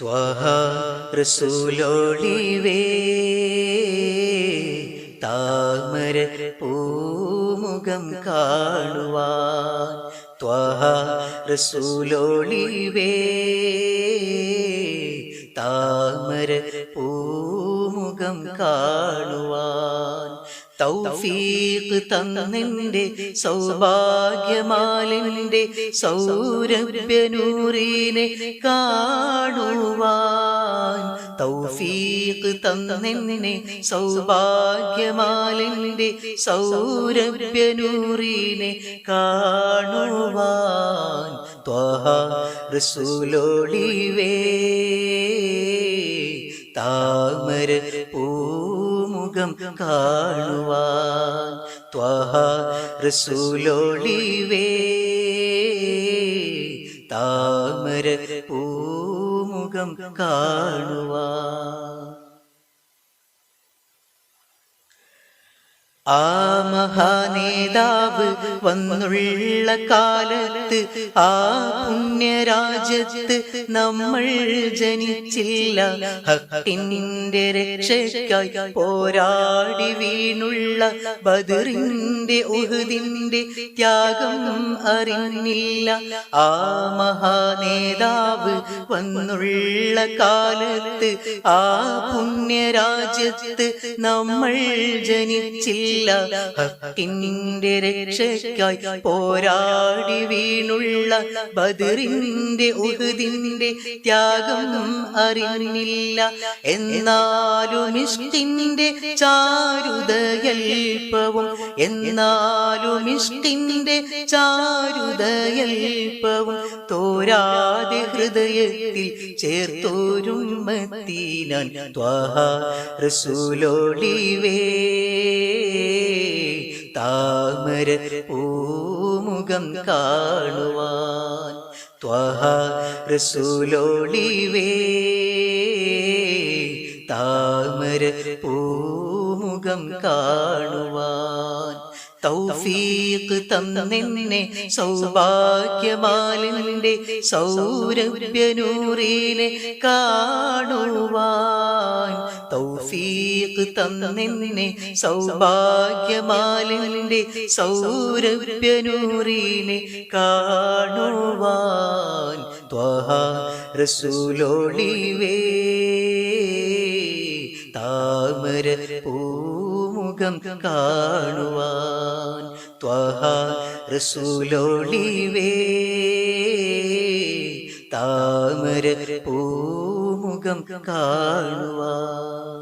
ത്വഹ റസൂലോളിവേ താമര പൂമുഖം കാണുവാൻ. ത്വഹ റസൂലോളിവേ താമര പൂമുഖം കാണുവാൻ. തൗഫീഖ് തന്നിന്റെ സൗഭാഗ്യമാലിന്റെ സൗരഭ്യനൂറിനെ കാണുവാൻ തൗഫീഖ് തന്നെന്നെ സൗഭാഗ്യമാലിന്റെ സൗരഭ്യനൂറിനെ കാണുവാൻ ത്വഹ റസൂലോളിവേ താമര പൂമുഖം കാണുവാൻ ത്വഹ റസൂലോളിവേ താമര പൂമുഖം കാണുവാൻ ആ മഹാനേതാവ് വന്നുള്ള കാലത്ത് ആ പുണ്യരാജ്യത്ത് നമ്മൾ ജനിച്ചില്ല. ഹക്കിന്റെ രക്ഷയ്ക്കായി പോരാടി വീണുള്ള ബദറിന്റെ ഉഹുദിന്റെ ത്യാഗം അറിഞ്ഞില്ല. ആ മഹാനേതാവ് വന്നുള്ള കാലത്ത് ആ പുണ്യരാജ്യത്ത് നമ്മൾ ജനിച്ചില്ല. ഹക്കിന്റെ രക്ഷയ്ക്കായി പോരാടി വീണുള്ള ബദറിന്റെ ഉഹുദിന്റെ ത്യാഗം അറിഞ്ഞില്ല. എന്നാലും ഇഷ്ടിന്റെ ചാരുതയൽപ്പവും എന്നാലും ഇഷ്ടിന്റെ ചാരുതയൽപ്പവും തോരാതെ ഹൃദയത്തിൽ ചേർത്തോരും മത്തീനാൻ ത്വാഹ റസൂലോളിവേ താമര പൂമുഖം കാണുവാൻ ത്വഹ റസൂലോളിവേ. താമര പൂമുഖം കാണുവാൻ തൗഫീഖ് തന്നെന്നെ സൗഭാഗ്യമാലിന്റെ സൗരഭ്യനൂറിനെ കാണുവാൻ തൗഫീഖ് തന്നെന്നെ സൗഭാഗ്യമാലിന്റെ സൗരഭ്യനൂറിനെ കാണുവാൻ ത്വഹ റസൂലോളിവേ താമര പൂമുഖം കാണുവാൻ ത്വഹ റസൂലോളിവേ താമര സ്വർഗം കാണുവാൻ.